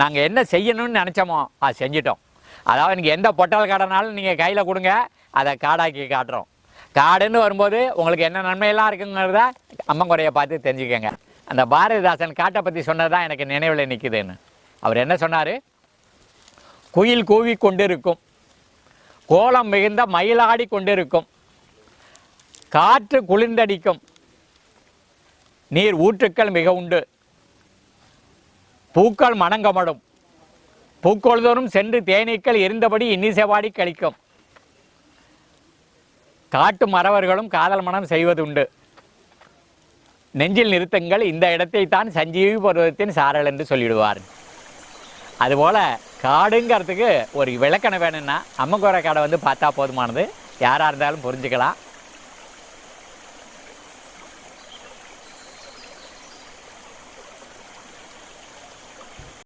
நாங்கள் என்ன செய்யணும்னு நினச்சோமோ அது செஞ்சிட்டோம். அதாவது எனக்கு எந்த பொட்டல் காடைனாலும் நீங்கள் கையில் கொடுங்க அதை காடாக்கி காட்டுறோம். காடுன்னு வரும்போது உங்களுக்கு என்ன நன்மையெல்லாம் இருக்குங்கிறத அம்மங்குறையை பார்த்து தெரிஞ்சுக்கோங்க. அந்த பாரதிதாசன் காட்டை பற்றி சொன்னது தான் எனக்கு நினைவில் நிற்குதுன்னு அவர் என்ன சொன்னார்? குயில் கூவி கொண்டிருக்கும் கோலம் மிகுந்த மயிலாடி கொண்டிருக்கும் காற்று குளிர்ந்தடிக்கும் நீர் ஊற்றுக்கள் மிக உண்டு. பூக்கள் மணங்கமடும் பூக்கொழுதோறும் சென்று தேனீக்கள் இருந்தபடி இன்னிசைவாடி கழிக்கும். காட்டு மறவர்களும் காதல் மனம் செய்வதுண்டு. நெஞ்சில் நிறுத்தங்கள் இந்த இடத்தை தான் சஞ்சீவி பருவத்தின் சாரல் என்று சொல்லிடுவார். அதுபோல் காடுங்கிறதுக்கு ஒரு விளக்கணம் வேணும்னா அம்மங்கோரை காடை வந்து பார்த்தா போதுமானது. யாராக இருந்தாலும் புரிஞ்சுக்கலாம்.